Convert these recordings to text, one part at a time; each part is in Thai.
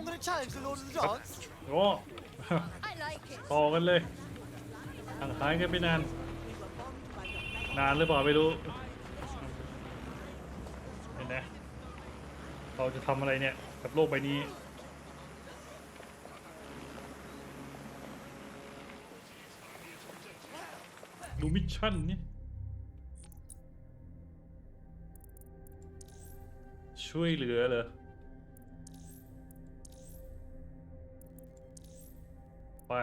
Anyone gonna challenge the Lord of the Dance? โอ้ I like it. ต่อกันเลยห่างหายกันไปนาน นานหรือเปล่าไม่รู้เห็นไหมเราจะทำอะไรเนี่ย กับโลกใบนี้ดูมิชชั่นนี่ช่วยเหลือเหรอ ไป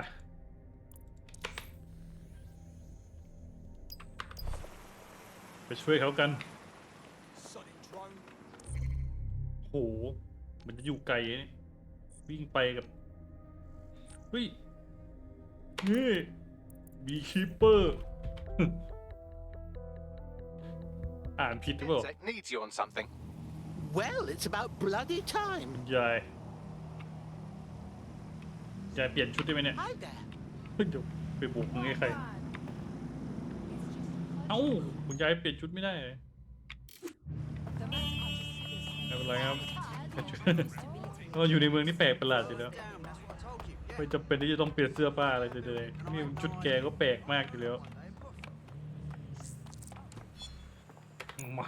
ไปช่วยเขากัน Sonic drone. โห มันจะอยู่ไกลนี่วิ่งไปกับ เฮ้ย นี่บีคีเปอร์ อ่านผิดหรือเปล่า Insect needs you on something. Well, it's about bloody time. คุณยา ยยายเปลี่ยนชุดได้ไหมเนี่ย Hi there. เฮ้ยเดี๋ยวไปบุกมึงให้ใคร เอ้าคุณยายเปลี่ยนชุดไม่ได้เลยไม่เป็นไรครับ เราอยู่ในเมืองนี่แปลกประหลาดอยู่แล้ว Damn, that's what I told you. Yeah. ไม่จำเป็นที่จะต้องเปลี่ยนเสื้อผ้าอะไรเลยนี่ชุดแกก็แปลกมากอยู่แล้วมา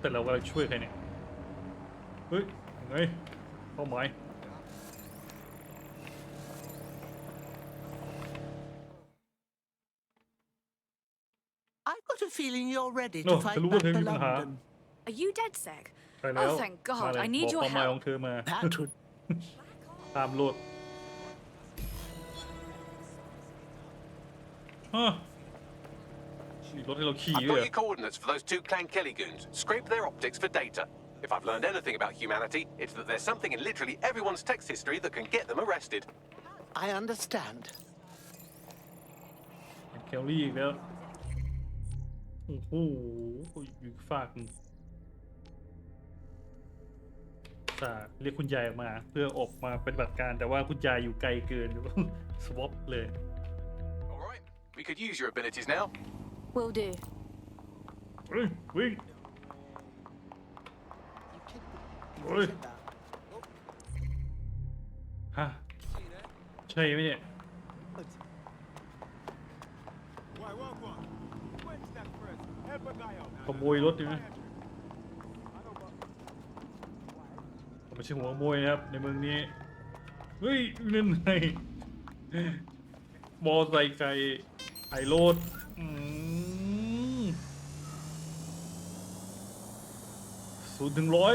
แต่เรากำลังช่วยใครเนี่ย เฮ้ยยังไงเป้า หมาย I've got a feeling you're ready to โอ้ fight ฉันรู้ back ว่าเธอ for มีปัญหา London. Are you dead sick? ใช่แล้ว Oh, thank God. มาเลย I need บอก your เป้าหมาย help. ของเธอมา That would ตามโลดฮะมีรถให้เราขี่ I've ด้วย got เหร your อ coordinates for those two Clan Kelly goons. Scrape their optics for data. If I've learned anything about humanity, it's that there's something in literally everyone's text history that can get them arrested. I understand. แคลรี่อีกแล้ว โอ้โหอยู่ฝากหนึ่งสาเรียกคุณยายออกมาเพื่อออกมาปฏิบัติการแต่ว่าคุณยายอยู่ไกลเกิน สวอปเลย All right, we could use your abilities now. Will do. เฮ้ยวิ่ง You kid ฮะใช่ไหมเนี่ยขโมยรถนี่นมไม่ใช่หัวขโมยนะครับ ในเมืองนี้ เฮ้ยนั่นไงมอไซค์ไก่ไอโรดศูนย์ถึงร้อย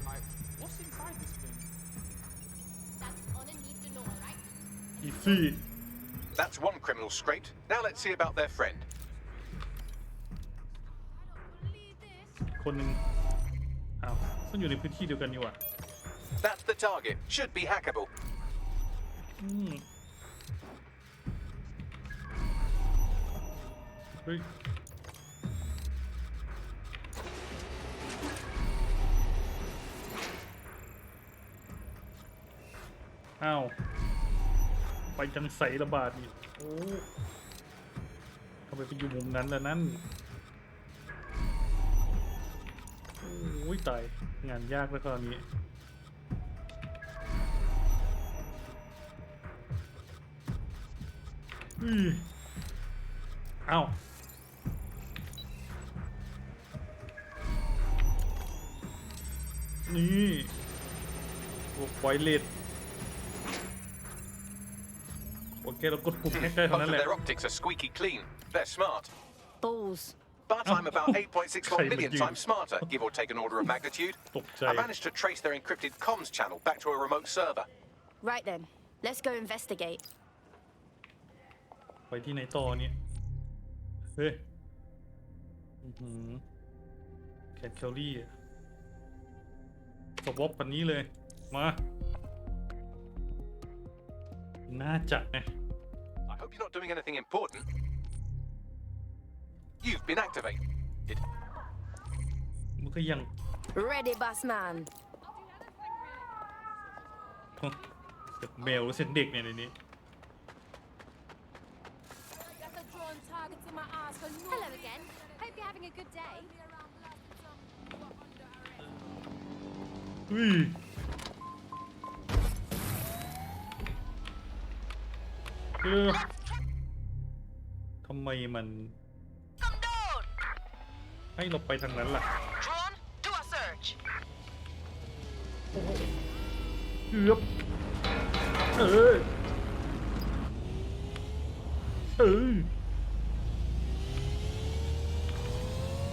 อีซี่ That's one criminal scraped. Now let's see about their friend. Believe this. คนหนึ่งอ้าวมันอยู่ในพื้นที่เดียวกันนี่หว่า That's the target. Should be hackable. อืมเฮ้ย อ้าว ไปจังใสระบาดอีกโอ้ทำไมไปอยู่มุมนั้นล่ะนั่นโอ้ยตายงานยากแล้วคราวนี้อือเอ้านี่พวกไวเลต โอเคเรากดปุ่มแฮกได้เท่านั้น Most แห of ละ their optics are squeaky clean. They're smart. Balls. But I'm about 8.61 million times smarter, give or take an order of magnitude. ตกใจ I managed to trace their encrypted comms channel back to a remote server. Right then, let's go investigate. ไปที่ไหนต่อเนี่ย เฮ้ย อือหือแคทแคลรี่อะสวอปปันนี้เลย มา น่าจะนะ I hope you're not doing anything important. You've been activated. มันก็ยัง Ready, boss man. เสียงแมวหรือเสียงเด็กเนี่ยในนี้ Hello again. Hope you're having a good day. เฮ้ย เออทำไมมัน ให้เราไปทางนั้นล่ะ Drawn, do a search. เกือบเออ เออ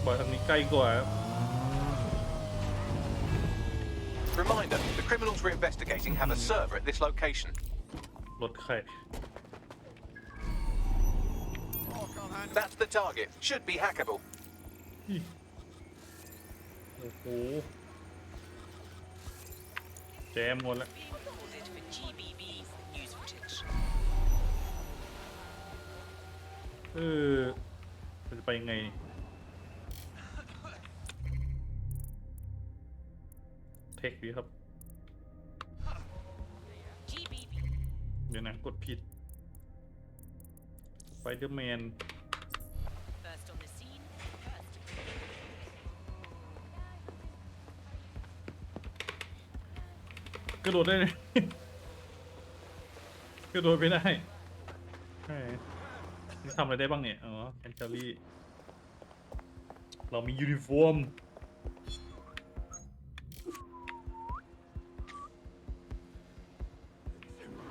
บอกทางนี้ใกล้กว่า Reminder the criminals we're investigating have a server at this location. รถใคร That's the target. Should be hackable. อิโอ้โหแจมหมดแล้ว Recorded for GBB's news footage. เออมันจะไปยังไง เทคดีครับ GBB. เดี๋ยวนะ กดผิดไ p เดอร์แมน ระโดดได้ไหมกระโดดไม่ได้ใช่ทำอะไรได้บ้างเนี่ย อ๋อแอนเจลี่เรามียูนิฟอร์ม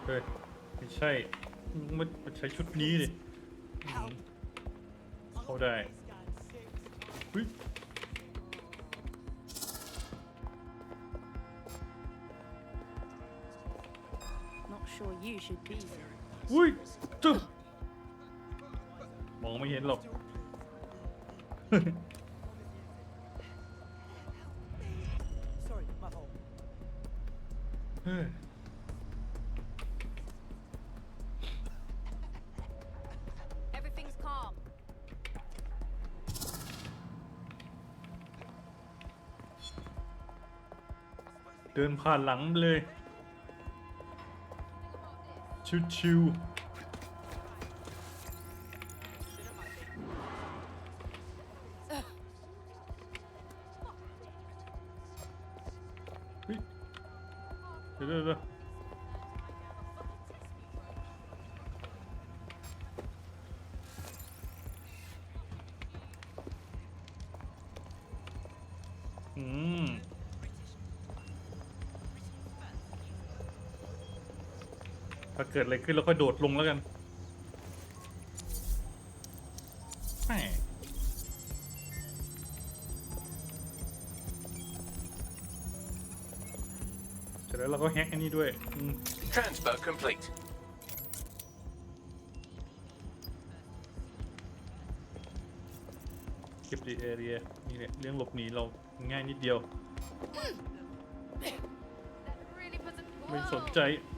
เฮ้ยไม่ใช่มันมันใช้ชุดนี้ดิเข้าได้เฮ้ย you should be here. อุ้ยจึ๊บมองไม่เห็นหรอก Sorry, my fault. เฮ้ย Everything's calm. เดินผ่านหลังไปเลย ชิว กิดอะไรขึ้นเราค่อยโดดลงแล้วกันแหม่เสร็จแล้วเราก็แฮกอันนี้ด้วยอืม Transfer complete. เก็บดีเอเรียนี่แหละเรื่องหลบหนีเราง่ายนิดเดียว Really puts a ไม่สนใจ Love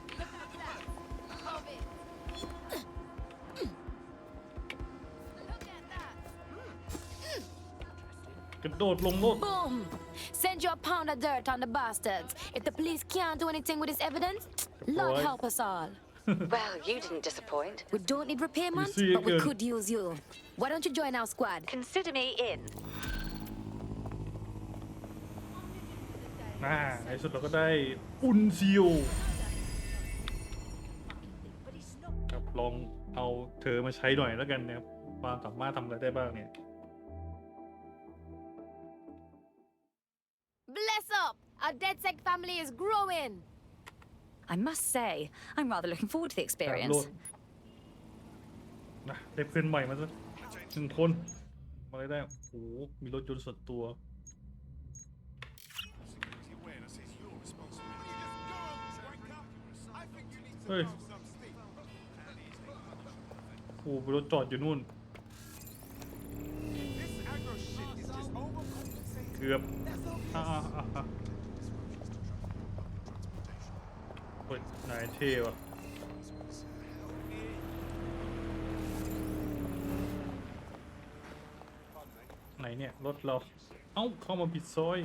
กระโดดลงโลด Boom! Send you a pound of dirt on the bastards. If the police can't do anything with this evidence, Lord Alright. help us all. Well, you didn't disappoint. We don't need repayment, You see but we again. could use you. Why don't you join our squad? Consider me in. อ่าในสุดเราก็ได้อุนซิโอครับลองเอาเธอมาใช้หน่อยแล้วกันนะครับความสามารถทำอะไรได้บ้างเนี่ย Our DedSec family is growing. I must say, I'm rather looking forward to the ดาวน์ experience. โหลดนะได้เพื่อนใหม่มาสักหนึ่งคนมาเลยได้โอ้โหมีรถยนต์ส่วนตัวเฮ้ยโอ้โหรถจอดอยู่นู่น This aggro shit is just overcompensating. เกือบอ่าอ่าอ่า ปืนนายเท่วะไหนเนี่ยรถเรา เอ้าเข้ามาผิดซอย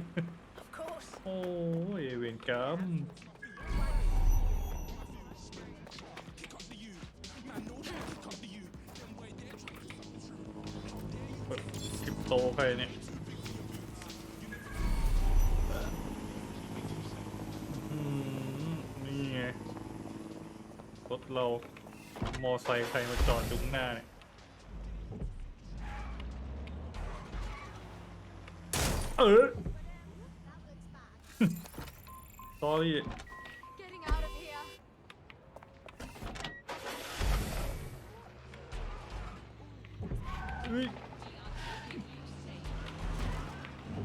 โอ้ยเวรกรรมเปิดคริปโตใครเนี่ย เรา มอไซค์ใครมาจอดดุงหน้าเนี่ย เออ sorry Getting out of here. เฮ้ย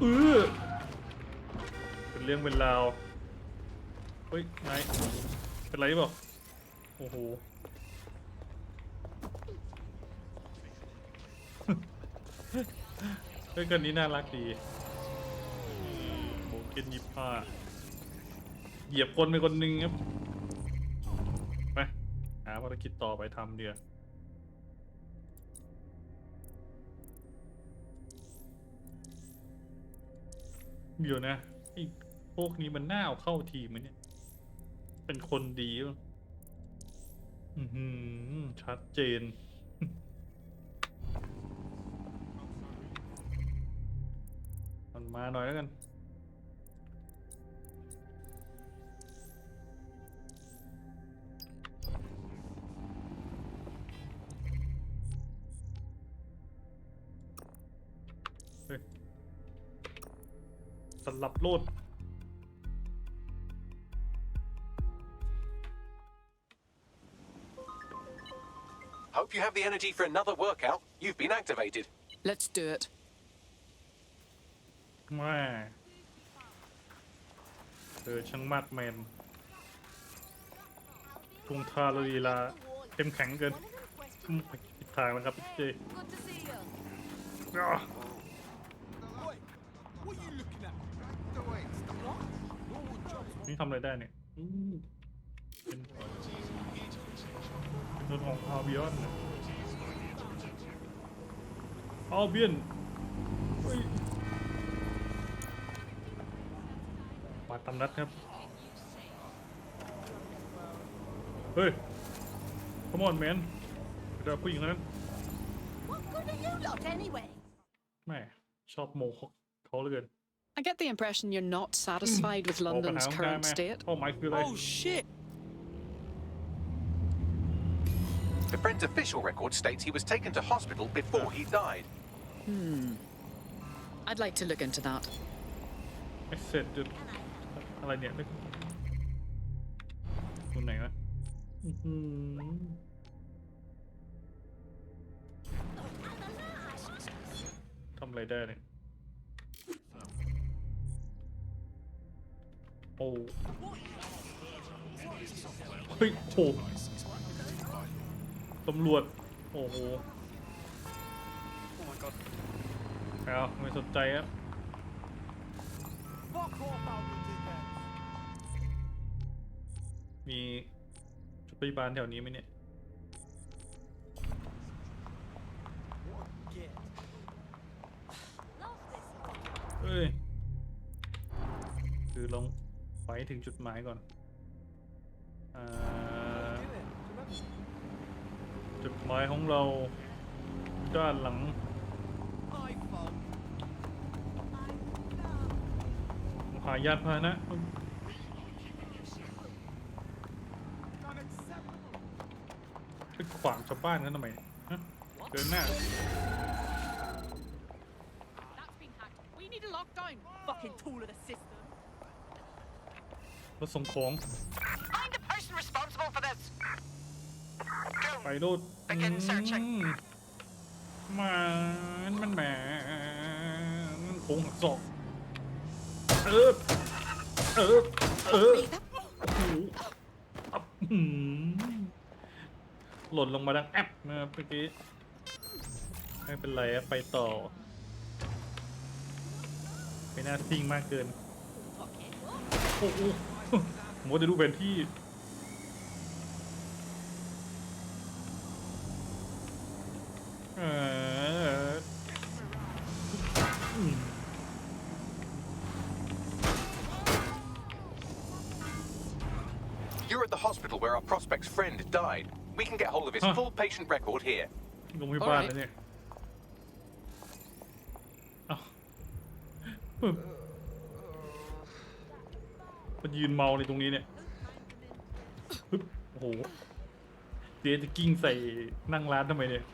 เออเป็นเรื่องเป็นราว เฮ้ยนายเป็นไรเปล่าโอ้โห เฮ้ยกันนี้น่ารักดีโบเกนยิบผ้าเหยียบคนไปคนหนึ่งครับ ไป หาภารกิจต่อไปทำเดียวเดี๋ยวนะไอ้พวกนี้มันน่าเอาเข้าทีมไหมเนี่ย เป็นคนดีป่ะ อือหือชัดเจน มันมาหน่อยแล้วกัน เฮ้ย สลับโลด Hope you have the energy for another workout. You've been activated. Let's do it. แม่เธอช่างมาดแมนทุงทาลุยลาเข้มแข็งเกินอืมผิดทางแล้วครับพี่เจ Good to see you. อะ Oi, what are you looking at? นี่ทำอะไรได้เนี่ยอืมเป็นรถของอาเบียนอาเบียนเฮ้ย ตำนัดครับ เฮ้ย come on man เดี๋ยวผู้หญิงคนนั้น What good are you lot anyway? แม่ชอบโมเขาเขาเหลือเกิน I get the impression you're not satisfied with ออกปัญ London's หาของการ current แม่ state. เป้าหมายคืออะไร Oh shit! The friend's official record states he was taken to hospital before he died. I'd like to look into that. ไอเสร็จจุด อะไรเนี่ยนึกตรงไหนวะอื้อหือทำอะไรได้เนี่ยโอ้เฮ้ยโถตำรวจ โอ้โหเอาไม่สนใจครับ มีชุดพยาบาลแถวนี้ไหมเนี่ย Get. เอ้ย คือลองไฟถึงจุดหมายก่อนอ่า Get it. Remember? จุดหมายของเราด้านหลัง iPhone. หายานพาหนะ Unacceptable. ไป ขวางชาวบ้านกันทำไมฮะเดินหน้า That's been hacked. We need a lockdown. Fucking tool of the system. รถส่งของ Find the person responsible for this. ไปโลด Begin searching อืมมันมันแหมมันโค้งหักศอกเออเออเออโอ้โหอับหืม หล่นลงมาดังแอปนะครับเมื่อกี้ไม่เป็นไรไปต่อ ไม่น่าซิ่งมากเกิน โอ้โหโมจะดูเป็นที่เอออ You're at the hospital where our prospect's friend died. We can get hold of his Huh. full patient record here. โรงพยาบาลเลยเนี่ยเอ้าเฮ้ยมันยืนเมาเลยตรงนี้เนี่ยฮึบโอ้โหเจ๊จะกิ้งใส่นั่งร้านทำไมเนี่ย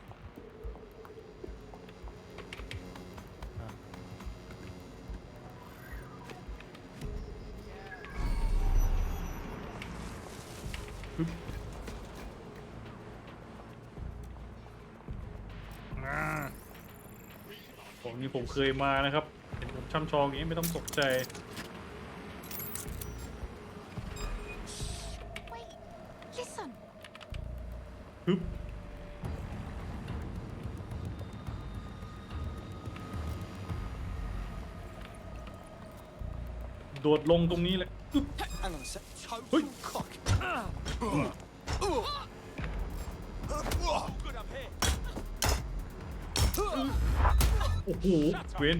เคยมานะครับเห็นผมช่ำชองอย่างนี้ไม่ต้องตกใจ Wait, listen. ฮึบโดดลงตรงนี้เลยอึ๊บ Hang on a sec. Oi. Total cock. โอ้โหเวน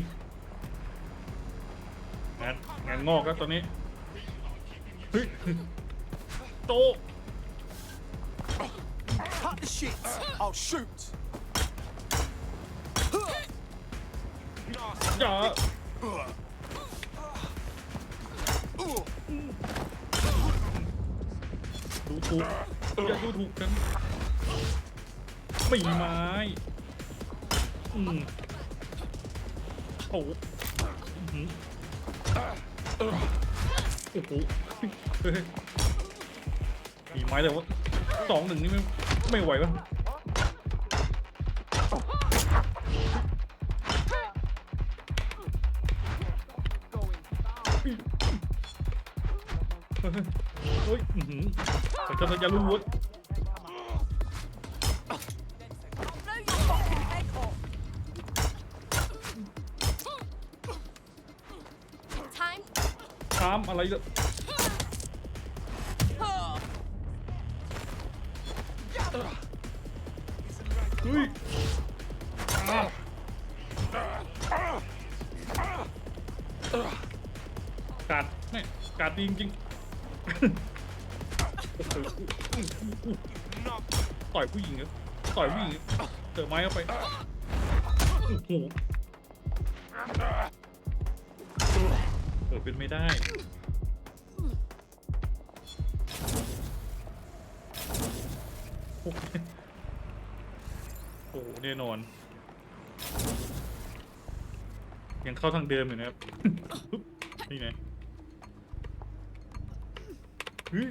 งานงานงอกแล้วตอนนี้เฮ้ยโต Cut the shit. I'll shoot. อย่าดูถูกอย่าดูถูกกันไม่ไม้อืม โอ้โหอื้อหือโอ้โหมีไม้แต่ว่าสองหนึ่งนี่ไม่ไม่ไหววะเฮ้ยอื้อหือแต่กำลังจะรู้ว่าามอะไรเลยเฮ้ยอะกัดไม่กัดดีจริงๆโอ้โหต่อยผู้หญิงเหรอต่อยผู้หญิงเหรอเจอไม้เข้าไปโอ้โห เป็นไม่ได้โอ้โหโอ้โหแน่นอน ยังเข้าทางเดิมอยู่นะครับปึ๊บนี่ไงเฮ้ย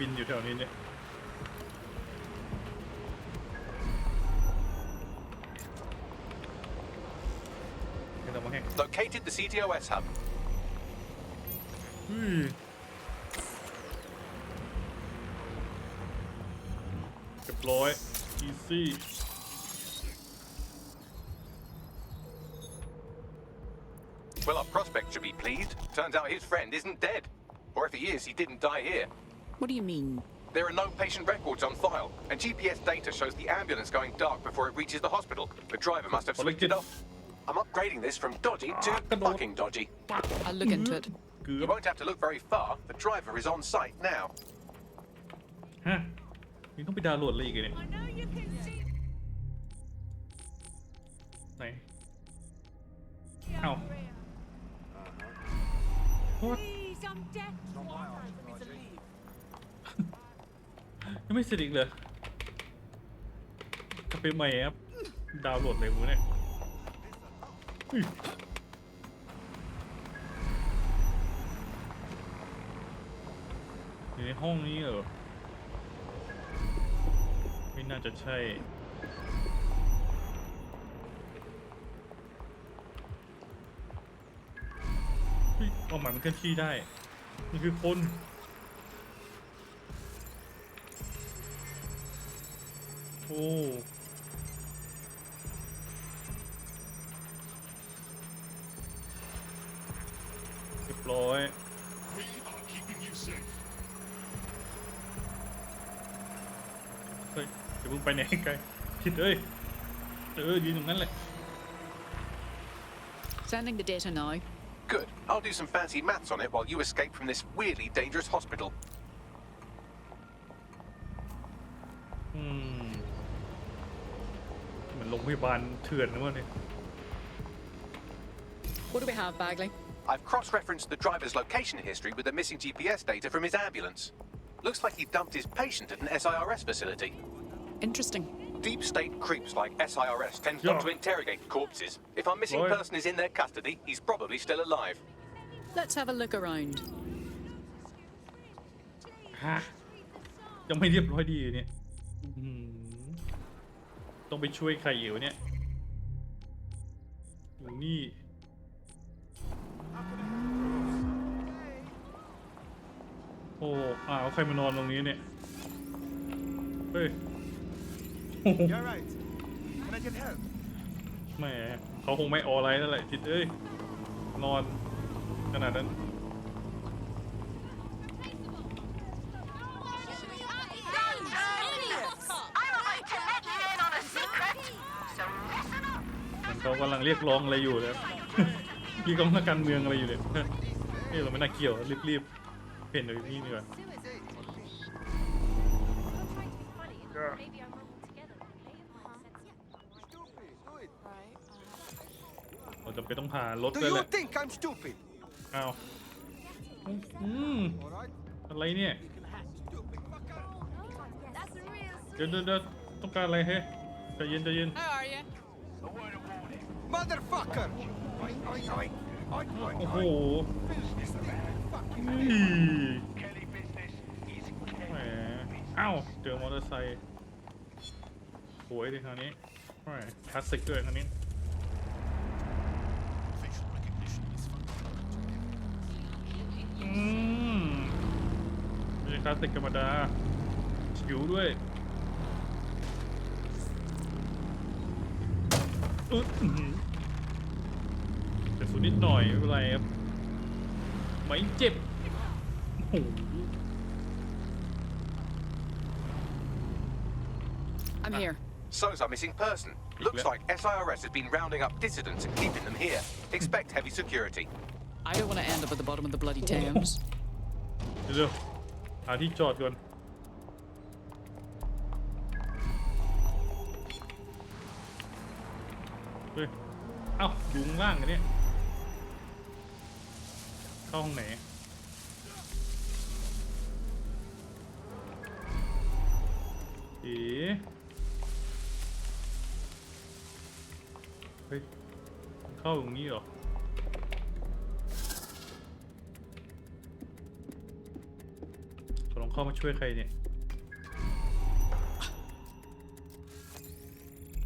บินอยู่แถวนี้เนี่ย ไม่ต้องมาแห้ง Located the CTOS hub. เฮ้ยเรียบร้อย easy Well, our prospect should be pleased. Turns out his friend isn't dead. Or if he is, he didn't die here. What do you mean? There are no patient records on file, and GPS data shows the ambulance going dark before it reaches the hospital. The driver must have Well, switched it it did- off. I'm upgrading this from dodgy to come on. fucking dodgy. I'll look into it. เกือ You บ won't have to look very far. The driver is on site now. ฮะยังต้องไปดาวน์โหลดอะไรอีกเนี่ย I know you can see ไหน the Ow. area. What? Please, I'm dead. ยังไม่เสร็จอีกเลยกลับไปใหม่ครับ ดาวน์โหลดเลยมูเนี่ยอุ้ยอยู่ในห้องนี้เหรอ ไม่น่าจะใช่ เฮ้ยเอาหมามันเคลื่อนที่ได้ มันคือคน Deploy. We are keeping you safe. เฮ้ยอย่าเพิ่งไปไหนไกลผิดเอ้ยเออยืนตรงนั้นแหละ Sending the data now. Good. I'll do some fancy maths on it while you escape from this weirdly dangerous hospital. Hmm. มือนโรงพยาบาลเถื่อนนะวะเนี่ย What do we have, Bagley? I've cross-referenced the driver's location history with the missing GPS data from his ambulance. Looks like he dumped his patient at an SIRS facility. Interesting. Deep state creeps like SIRS tend Yeah. not to interrogate corpses. If our missing Right. person is in their custody, he's probably still alive. Let's have a look around. ฮะยังไม่เรียบร้อยดีเลยเนี่ยอื้อหือ ต้องไปช่วยใครอยู่เนี่ยอยู่นี่ โอ้อ้าวใครมานอนตรงนี้เนี่ย เฮ้ย You're right. Can I get help? แหมเขาคงไม่อออะไรนั่นแหละจิตเอ้ย นอนขนาดนั้น กำลังเรียกร้องอะไรอยู่นะพี่กองนักการเมืองอะไรอยู่เนี่ยนี่เราไม่น่าเกี่ยวรีบๆเห็นเลยนี่ดีกว่า Stupid. Do it. เราจำเป็นต้องผ่ารถ Do ด้วยแห you ละ think I'm stupid? อ้าวอืม All right. อะไรเนี่ย Stupid fucker. เดี๋ยวเดี๋ยวเดี๋ยวต้องการอะไรเฮ้ยใจเย็นใจเย็น How are you? Motherfucker! Oi, oi, oi. Oi, oi, โอ้โห oi. Fucking นี่แหมอ้าวเจอมอเตอร์ไซค์สวยดิคราวนี้แหมคลาสสิกด้วยคราวนี้ อืมไม่ใช่คลาสสิกธรรมดาชิวด้วยอึ๊ด อื้อหือแต่สุดนิดหน่อยไม่เป็นไรครับไม่เจ็บโอ้โห I'm here. So's our missing person. Looks Yeah. like SIRS has been rounding up dissidents and keeping them here. Expect heavy security. I don't want to end up at the bottom of the bloody Thames. เดี๋ยวๆหาที่จอดก่อน เฮ้ย เอ้าอยู่ข้างล่างกันเนี่ย เข้าห้องไหน เอ๋เฮ้ย เข้าตรงนี้เหรอเขาลองเข้ามาช่วยใครเนี่ย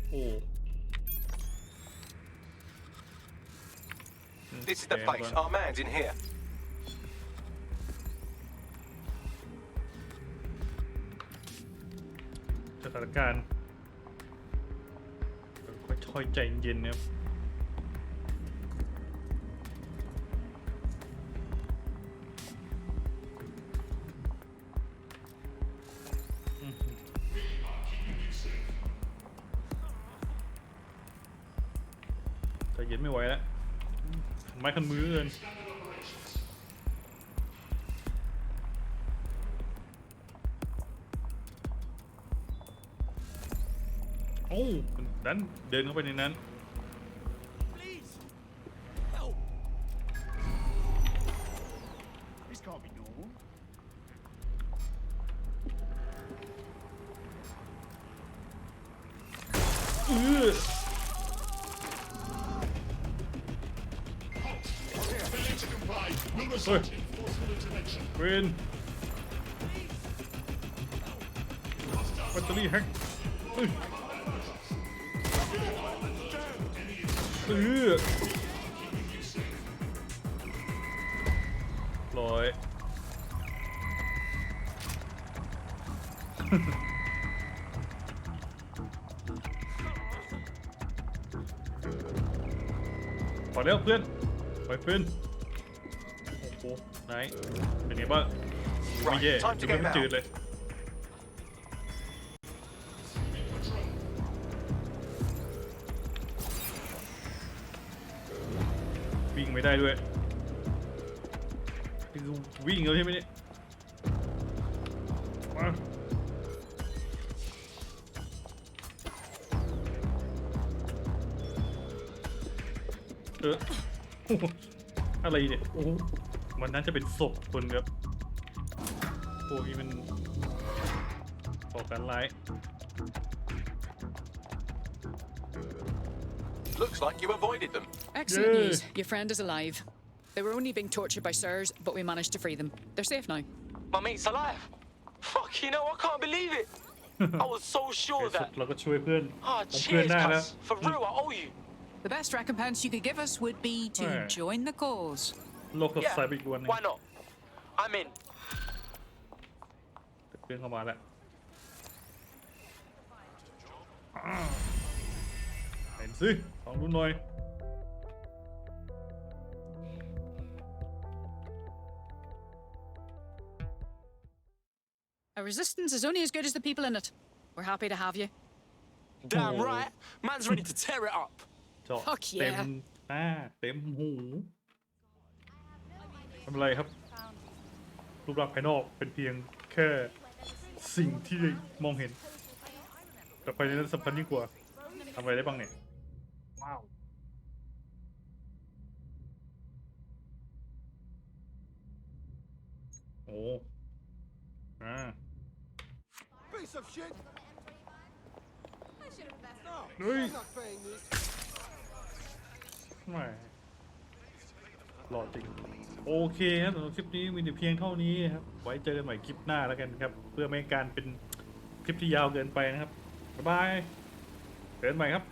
โอ้ This is the Okay, place. well- Our man's in here. สถานการค่อยๆใจเย็นๆนะครับใจเย็นไม่ไหวแล้วไม้ขันมือเกิน ดันเดินเข้าไปในนั้น Please. Help. This can't be normal. เออเฮ้ยเวนแบตเตอรี่แฮกเอ้ย เออร้อยพอแล้วเพื่อนไปเพื่อนโอ้โหไหนเป็นไงบ้างไม่ Right, แย่ time to ยังไม่ get จืด out. เลย ไม่ได้ด้วยคือวิ่งแล้วใช่ไหมเนี่ยมาเอออะไรเนี่ยโอ้มันน่าจะเป็นศพคนครับพวกนี้มันก่อการร้าย Looks like you avoided them. Excellent Yay. news. Your friend is alive. They were only being tortured by sirs, but we managed to free them. They're safe now. My mate's alive. Fuck, you know, I can't believe it. I was so ใน sure สุด that. เราก็ช่วยเพื่อน Ah, ของเพื่อน cheers, ได้แล้ว cuz. For real, I owe you. The best recompense you could give us would be to Right. join the cause. โลกกับ Yeah, ไซไปอีกวันหนึง why not? I'm in. เพื่อนเข้ามาแล้วอ่าเห็น สิลองดูหน่อย A resistance is only as good as the people in it. We're happy to have you. Damn Oh. right. Man's ready to tear it up. เจาะ Fuck เต็ม yeah หน้าเต็มหูทำอะไรครับ รูปลักษณ์ภายนอกเป็นเพียงแค่สิ่งที่มองเห็น แต่ภายในนั้นสำคัญยิ่งกว่าทำอะไรได้บ้างเนี่ย ว้าวโอ้อ่า Piece of shit. No, Hey. I'm not paying this. ไม่หล่อจริง โอเคครับสำหรับคลิปนี้มีแต่เพียงเท่านี้ครับ ไว้เจอกันใหม่คลิปหน้าแล้วกันครับ เพื่อไม่ให้การเป็นคลิปที่ยาวเกินไปนะครับ บ๊ายบายเจอกันใหม่ครับ